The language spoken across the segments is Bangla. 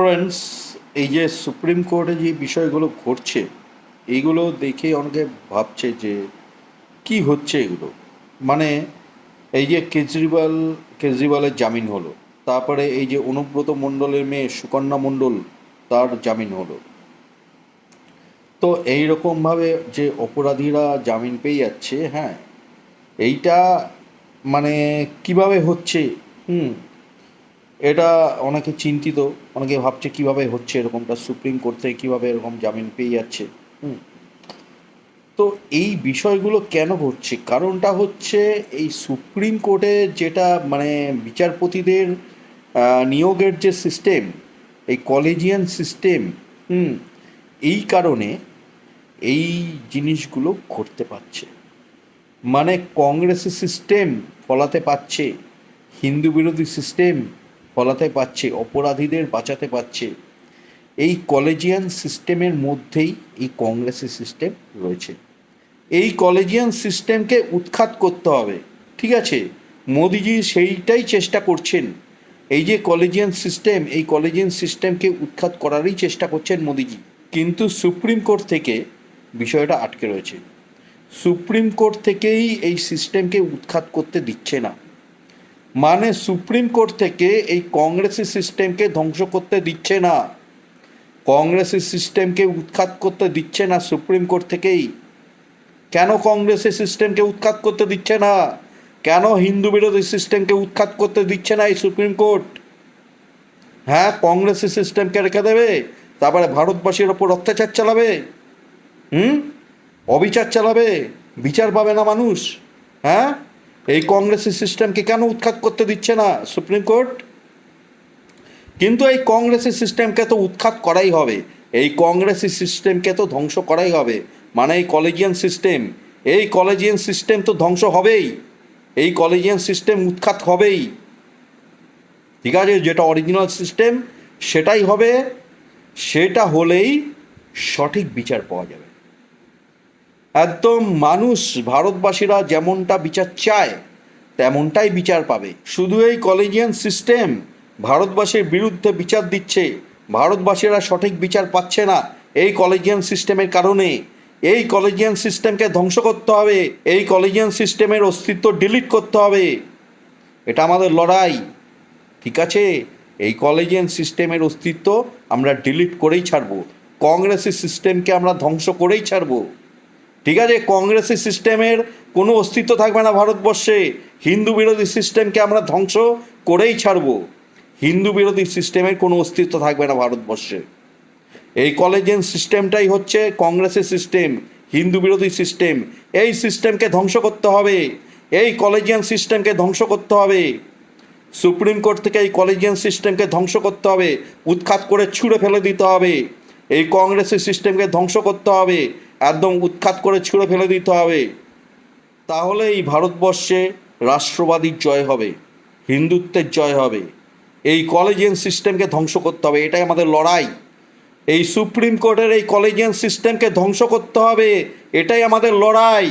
ফ্রেন্ডস এই যে সুপ্রিম কোর্টে যে বিষয়গুলো ঘটছে, এইগুলো দেখে অনেকে ভাবছে যে কি হচ্ছে এগুলো? মানে এই যে কেজরিওয়াল, কেজরিওয়ালের জামিন হলো, তারপরে এই যে অনুব্রত মণ্ডলের মেয়ে সুকন্যা মণ্ডল, তার জামিন হলো। তো এই রকমভাবে যে অপরাধীরা জামিন পেয়ে যাচ্ছে হ্যাঁ এইটা মানে কীভাবে হচ্ছে? হুম এটা অনেকে চিন্তিত অনেকে ভাবছে কীভাবে হচ্ছে এরকমটা সুপ্রিম কোর্ট থেকে কীভাবে এরকম জামিন পেয়ে যাচ্ছে। হুম। তো এই বিষয়গুলো কেন ঘটছে? কারণটা হচ্ছে এই সুপ্রিম কোর্টে যেটা মানে বিচারপতিদের নিয়োগের যে সিস্টেম এই কলেজিয়ান সিস্টেম হুম এই কারণে এই জিনিসগুলো ঘটতে পারছে। মানে কংগ্রেসের সিস্টেম ফলাতে পারছে হিন্দু বিরোধী সিস্টেম ফলাতে পারছে, অপরাধীদের বাঁচাতে পারছে, এই কলেজিয়ান সিস্টেমের মধ্যেই এই কংগ্রেসের সিস্টেম রয়েছে। এই কলেজিয়ান সিস্টেমকে উৎখাত করতে হবে, ঠিক আছে? মোদিজি সেইটাই চেষ্টা করছেন। এই যে কলেজিয়ান সিস্টেম এই কলেজিয়ান সিস্টেমকে উৎখাত করারই চেষ্টা করছেন মোদিজি। কিন্তু সুপ্রিম কোর্ট থেকে বিষয়টা আটকে রয়েছে। সুপ্রিম কোর্ট থেকেই এই সিস্টেমকে উৎখাত করতে দিচ্ছে না। মানে সুপ্রিম কোর্ট থেকে এই কংগ্রেসের সিস্টেমকে ধ্বংস করতে দিচ্ছে না। কংগ্রেসের সিস্টেমকে উৎখাত করতে দিচ্ছে না সুপ্রিম কোর্ট থেকেই। কেন কংগ্রেসের সিস্টেমকে উৎখাত করতে দিচ্ছে না? কেন হিন্দু বিরোধী সিস্টেমকে উৎখাত করতে দিচ্ছে না এই সুপ্রিম কোর্ট? হ্যাঁ কংগ্রেসের সিস্টেমকে রেখে দেবে, তারপরে ভারতবাসীর ওপর অত্যাচার চালাবে। হুম? অবিচার চালাবে, বিচার পাবে না মানুষ। হ্যাঁ? এই কংগ্রেসের সিস্টেমকে কেন উৎখাত করতে দিচ্ছে না সুপ্রিম কোর্ট? কিন্তু এই কংগ্রেসের সিস্টেমকে তো উৎখাত করাই হবে। এই কংগ্রেসের সিস্টেমকে তো ধ্বংস করাই হবে। মানে এই কলেজিয়ান সিস্টেম। এই কলেজিয়ান সিস্টেম তো ধ্বংস হবেই। এই কলেজিয়ান সিস্টেম উৎখাত হবেই। ঠিক আছে, যেটা অরিজিনাল সিস্টেম, সেটাই হবে। সেটা হলেই সঠিক বিচার পাওয়া যাবে। একদম মানুষ ভারতবাসীরা যেমনটা বিচার চায়, তেমনটাই বিচার পাবে। শুধু এই কলেজিয়ান সিস্টেম ভারতবাসীর বিরুদ্ধে বিচার দিচ্ছে, ভারতবাসীরা সঠিক বিচার পাচ্ছে না এই কলেজিয়ান সিস্টেমের কারণে। এই কলেজিয়ান সিস্টেমকে ধ্বংস করতে হবে, এই কলেজিয়ান সিস্টেমের অস্তিত্ব ডিলিট করতে হবে। এটা আমাদের লড়াই, ঠিক আছে? এই কলেজিয়ান সিস্টেমের অস্তিত্ব আমরা ডিলিট করেই ছাড়বো কংগ্রেসের সিস্টেমকে আমরা ধ্বংস করেই ছাড়বো। ঠিক আছে, কংগ্রেসের সিস্টেমের কোনো অস্তিত্ব থাকবে না ভারতবর্ষে। হিন্দু বিরোধী সিস্টেমকে আমরা ধ্বংস করেই ছাড়বো। হিন্দু বিরোধী সিস্টেমের কোনো অস্তিত্ব থাকবে না ভারতবর্ষে। এই কলেজিয়ান সিস্টেমটাই হচ্ছে কংগ্রেসের সিস্টেম, হিন্দু বিরোধী সিস্টেম। এই সিস্টেমকে ধ্বংস করতে হবে। এই কলেজিয়ান সিস্টেমকে ধ্বংস করতে হবে। সুপ্রিম কোর্ট থেকে এই কলেজিয়ান সিস্টেমকে ধ্বংস করতে হবে। উৎখাত করে ছুঁড়ে ফেলে দিতে হবে। এই কংগ্রেসের সিস্টেমকে ধ্বংস করতে হবে। একদম উৎখাত করে ছুঁড়ে ফেলে দিতে হবে। তাহলে এই ভারতবর্ষে রাষ্ট্রবাদীর জয় হবে, হিন্দুত্বের জয় হবে। এই কলেজিয়ান সিস্টেমকে ধ্বংস করতে হবে, এটাই আমাদের লড়াই। এই সুপ্রিম কোর্টের এই কলেজিয়ান সিস্টেমকে ধ্বংস করতে হবে, এটাই আমাদের লড়াই।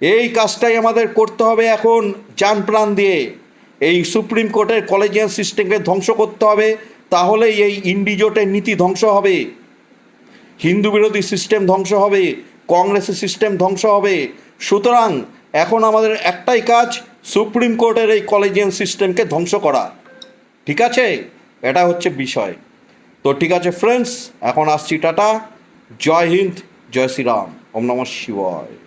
এই কাজটাই আমাদের করতে হবে এখন যান প্রাণ দিয়ে। এই সুপ্রিম কোর্টের কলেজিয়ান সিস্টেমকে ধ্বংস করতে হবে, তাহলেই এই ইন্ডিজোটের নীতি ধ্বংস হবে। হিন্দু বিরোধী সিস্টেম ধ্বংস হবে, কংগ্রেসের সিস্টেম ধ্বংস হবে। সুতরাং এখন আমাদের একটাই কাজ, সুপ্রিম কোর্টের এই কলেজিয়ান সিস্টেমকে ধ্বংস করা। ঠিক আছে? এটা হচ্ছে বিষয়। তো ঠিক আছে ফ্রেন্ডস এখন আসছি, টাটা। জয় হিন্দ, জয় শ্রীরাম। ওম নমঃ শিবায়।